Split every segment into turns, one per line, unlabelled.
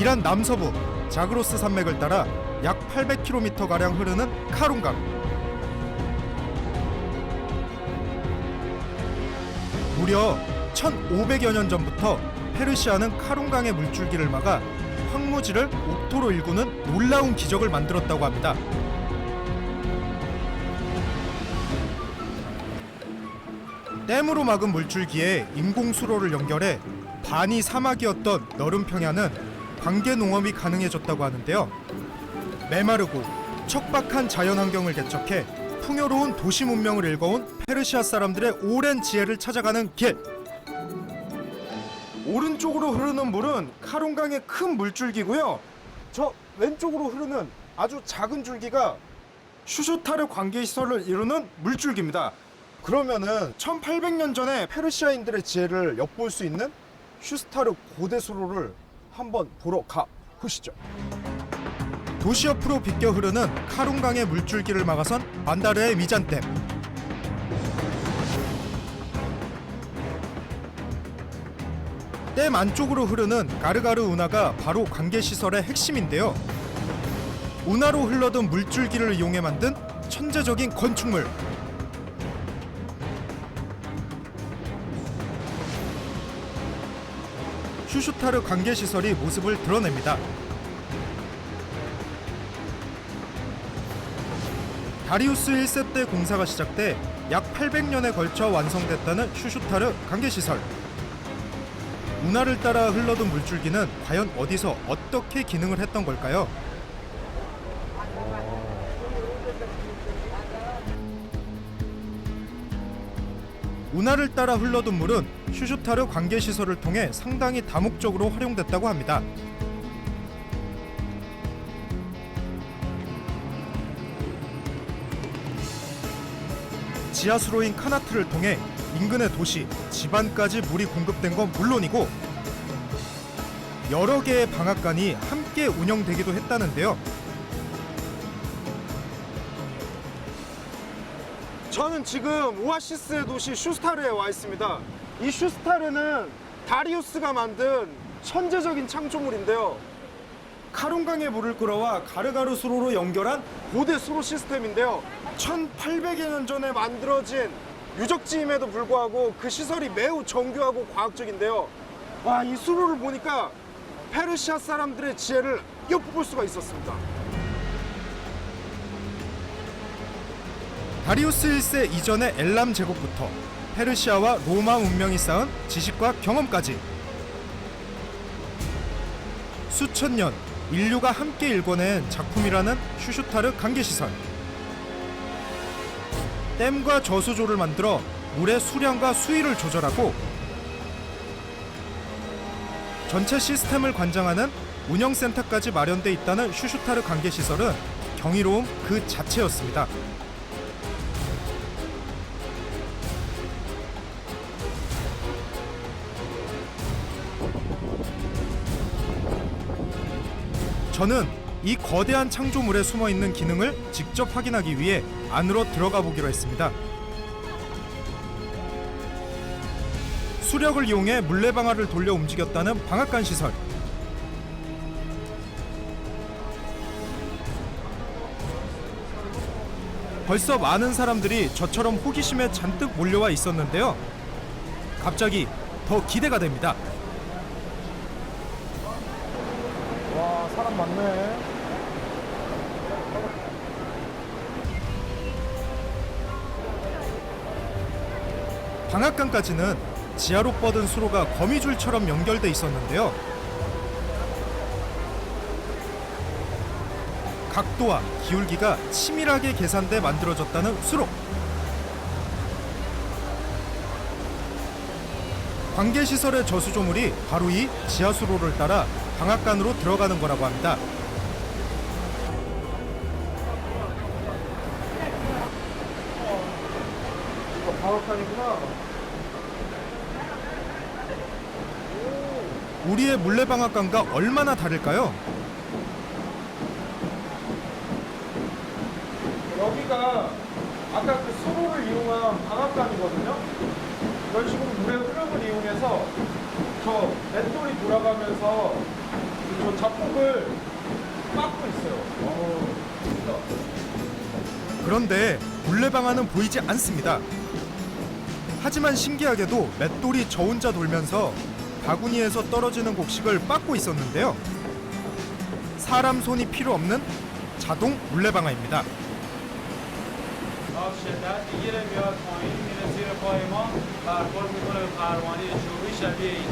이란 남서부 자그로스 산맥을 따라 약 800km 가량 흐르는 카룬강. 무려 1,500여 년 전부터 페르시아는 카룬강의 물줄기를 막아 황무지를 옥토로 일구는 놀라운 기적을 만들었다고 합니다. 댐으로 막은 물줄기에 인공 수로를 연결해 반이 사막이었던 너른 평야는 관계 농업이 가능해졌다고 하는데요. 메마르고 척박한 자연 환경을 개척해 풍요로운 도시 문명을 일궈온 페르시아 사람들의 오랜 지혜를 찾아가는 길. 오른쪽으로 흐르는 물은 카룬강의 큰 물줄기고요. 저 왼쪽으로 흐르는 아주 작은 줄기가 슈슈타르 관계 시설을 이루는 물줄기입니다. 그러면은 1800년 전에 페르시아인들의 지혜를 엿볼 수 있는 슈스타르 고대 수로를 한번 보러 가 보시죠. 도시 옆으로 비껴 흐르는 카룬강의 물줄기를 막아선 반다르의 미잔댐. 댐 안쪽으로 흐르는 가르가르 운하가 바로 관계 시설의 핵심인데요. 운하로 흘러든 물줄기를 이용해 만든 천재적인 건축물. 슈슈타르 관계 시설이 모습을 드러냅니다. 다리우스 1세 때 공사가 시작돼 약 800년에 걸쳐 완성됐다는 슈슈타르 관계 시설. 운하를 따라 흘러든 물줄기는 과연 어디서 어떻게 기능을 했던 걸까요? 운하를 따라 흘러든 물은 슈슈타르 관계 시설을 통해 상당히 다목적으로 활용됐다고 합니다. 지하 수로인 카나트를 통해 인근의 도시, 집안까지 물이 공급된 건 물론이고 여러 개의 방앗간이 함께 운영되기도 했다는데요. 저는 지금 오아시스의 도시 슈스타르에 와 있습니다. 이 슈스타르는 다리우스가 만든 천재적인 창조물인데요. 카룬강의 물을 끌어와 가르가르 수로로 연결한 고대 수로 시스템인데요. 1800여 년 전에 만들어진 유적지임에도 불구하고 그 시설이 매우 정교하고 과학적인데요. 와, 이 수로를 보니까 페르시아 사람들의 지혜를 엿볼 수가 있었습니다. 다리우스 1세 이전의 엘람 제국부터 페르시아와 로마 문명이 쌓은 지식과 경험까지 수천 년 인류가 함께 일궈낸 작품이라는 슈슈타르 관계시설 댐과 저수조를 만들어 물의 수량과 수위를 조절하고 전체 시스템을 관장하는 운영센터까지 마련돼 있다는 슈슈타르 관계시설은 경이로움 그 자체였습니다. 저는 이 거대한 창조물에 숨어 있는 기능을 직접 확인하기 위해 안으로 들어가 보기로 했습니다. 수력을 이용해 물레방아를 돌려 움직였다는 방앗간 시설. 벌써 많은 사람들이 저처럼 호기심에 잔뜩 몰려와 있었는데요. 갑자기 더 기대가 됩니다.
와 사람 많네.
방앗간까지는 지하로 뻗은 수로가 거미줄처럼 연결돼 있었는데요. 각도와 기울기가 치밀하게 계산돼 만들어졌다는 수로. 관계 시설의 저수조물이 바로 이 지하수로를 따라 방앗간으로 들어가는 거라고 합니다. 우리의 물레방앗간과 얼마나 다를까요?
여기가 아까 그 수로를 이용한 방앗간이거든요. 이런 식으로 물의 흐름을 이용해서 저 맷 돌이 돌아가면서 그
저 자폭을 깎고 있어요.
그런데 물레방아는 보이지 않습니다. 하지만 신기하게도 맷돌이 저 혼자 돌면서 바구니에서 떨어지는 곡식을 빻고 있었는데요. 사람 손이 필요 없는 자동 물레방아입니다.
آب شدت میگیره میاد پایین میره زیر پای ما برخورد میکنه به پروانه چوبی شبیه این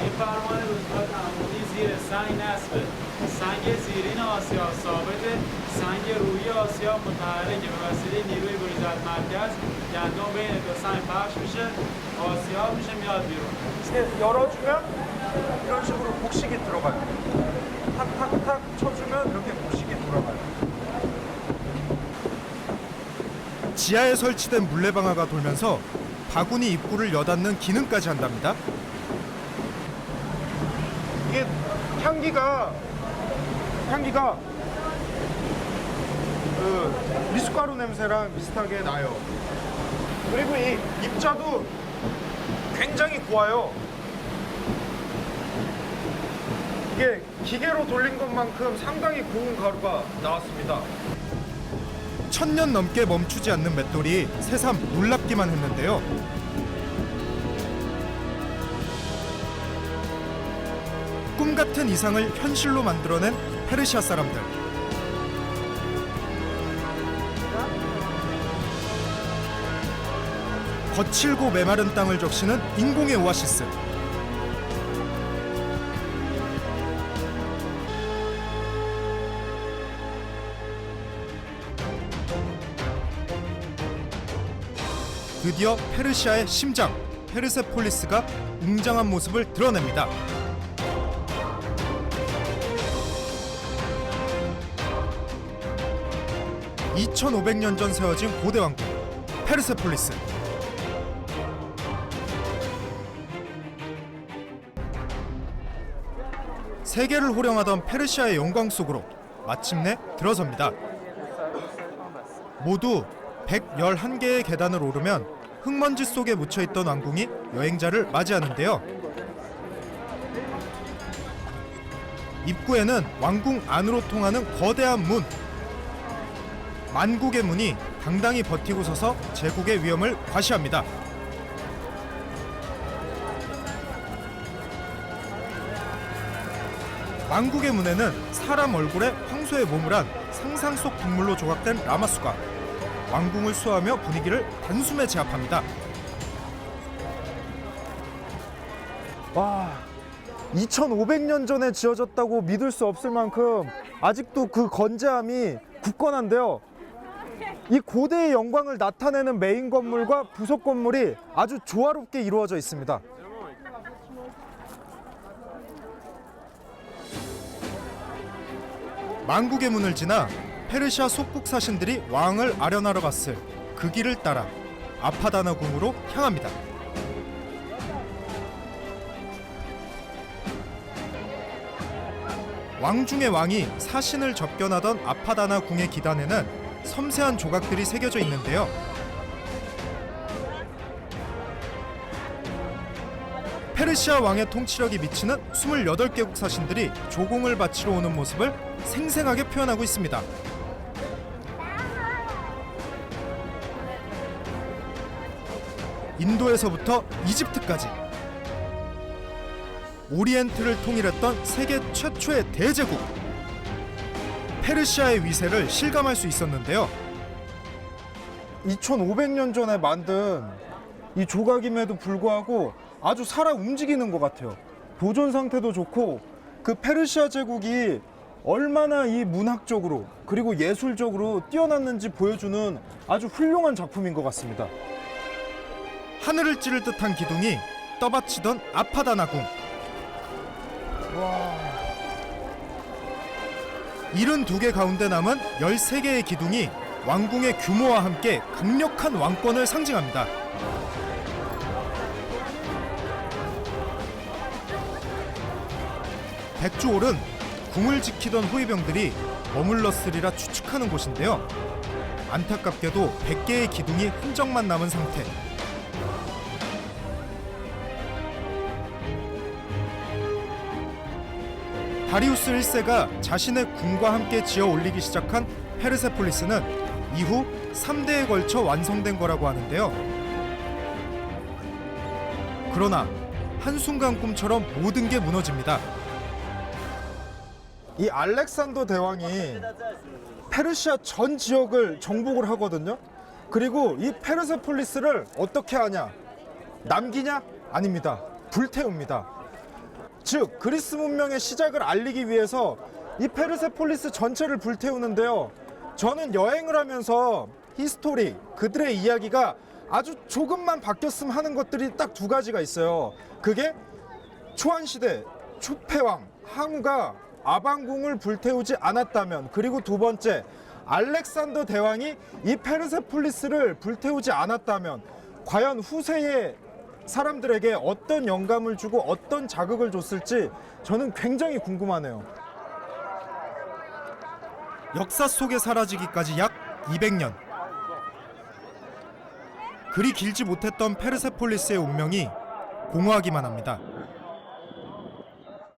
این پروانه به صورت عمودی زیر سنگ نصبه سنگ زیرین آسیاب ثابته سنگ روی آسیاب متحرکه به وسیله نیروی گریزت مرکز گندم بین دو سنگ پخش میشه آسیاب میشه میاد بیرون
이렇게 열어주면 이런 식으로 곡식이 들어가요. 탁탁탁 쳐주면 이렇게 곡식이 돌아가요.
지하에 설치된 물레방아가 돌면서 바구니 입구를 여닫는 기능까지 한답니다.
이게 향기가 향기가 그 미숫가루 냄새랑 비슷하게 나요. 그리고 이 입자도 굉장히 고와요. 이게 기계로 돌린 것만큼 상당히 고운 가루가 나왔습니다.
천년 넘게 멈추지 않는 맷돌이 새삼 놀랍기만 했는데요. 꿈 같은 이상을 현실로 만들어낸 페르시아 사람들. 거칠고 메마른 땅을 적시는 인공의 오아시스. 드디어 페르시아의 심장 페르세폴리스가 웅장한 모습을 드러냅니다. (2500년) 전 세워진 고대 왕국 페르세폴리스 세계를 호령하던 페르시아의 영광 속으로 마침내 들어섭니다. 모두 111개의 계단을 오르면 흙먼지 속에 묻혀있던 왕궁이 여행자를 맞이하는데요. 입구에는 왕궁 안으로 통하는 거대한 문. 만국의 문이 당당히 버티고 서서 제국의 위험을 과시합니다. 왕국의 문에는 사람 얼굴에 황소의 몸을 한 상상 속 동물로 조각된 라마수가 왕궁을 수호하며 분위기를 단숨에 제압합니다.
와, 2,500년 전에 지어졌다고 믿을 수 없을 만큼 아직도 그 건재함이 굳건한데요. 이 고대의 영광을 나타내는 메인 건물과 부속 건물이 아주 조화롭게 이루어져 있습니다.
만국의 문을 지나 페르시아 속국 사신들이 왕을 아련하러 갔을 그 길을 따라 아파다나 궁으로 향합니다. 왕 중의 왕이 사신을 접견하던 아파다나 궁의 기단에는 섬세한 조각들이 새겨져 있는데요. 페르시아 왕의 통치력이 미치는 28개국 사신들이 조공을 바치러 오는 모습을 생생하게 표현하고 있습니다. 인도에서부터 이집트까지 오리엔트를 통일했던 세계 최초의 대제국 페르시아의 위세를 실감할 수 있었는데요.
2,500년 전에 만든 이 조각임에도 불구하고 아주 살아 움직이는 것 같아요. 보존 상태도 좋고 그 페르시아 제국이 얼마나 이 문학적으로 그리고 예술적으로 뛰어났는지 보여주는 아주 훌륭한 작품인 것 같습니다.
하늘을 찌를 듯한 기둥이 떠받치던 아파다나궁. 72개 가운데 남은 13개의 기둥이 왕궁의 규모와 함께 강력한 왕권을 상징합니다. 백조올은 궁을 지키던 호위병들이 머물렀으리라 추측하는 곳인데요. 안타깝게도 100개의 기둥이 흔적만 남은 상태.
다리우스 1세가 자신의 궁과 함께 지어 올리기 시작한 페르세폴리스는 이후 3대에 걸쳐 완성된 거라고 하는데요. 그러나 한순간 꿈처럼 모든 게 무너집니다.
이 알렉산더 대왕이 페르시아 전 지역을 정복을 하거든요. 그리고 이 페르세폴리스를 어떻게 하냐? 남기냐? 아닙니다. 불태웁니다. 즉 그리스 문명의 시작을 알리기 위해서 이 페르세폴리스 전체를 불태우는데요. 저는 여행을 하면서 히스토리 그들의 이야기가 아주 조금만 바뀌었으면 하는 것들이 딱 두 가지가 있어요. 그게 초안 시대 초패왕 항우가 아방궁을 불태우지 않았다면 그리고 두 번째 알렉산더 대왕이 이 페르세폴리스를 불태우지 않았다면 과연 후세의 사람들에게 어떤 영감을 주고 어떤 자극을 줬을지 저는 굉장히 궁금하네요.
역사 속에 사라지기까지 약 200년. 그리 길지 못했던 페르세폴리스의 운명이 공허하기만 합니다.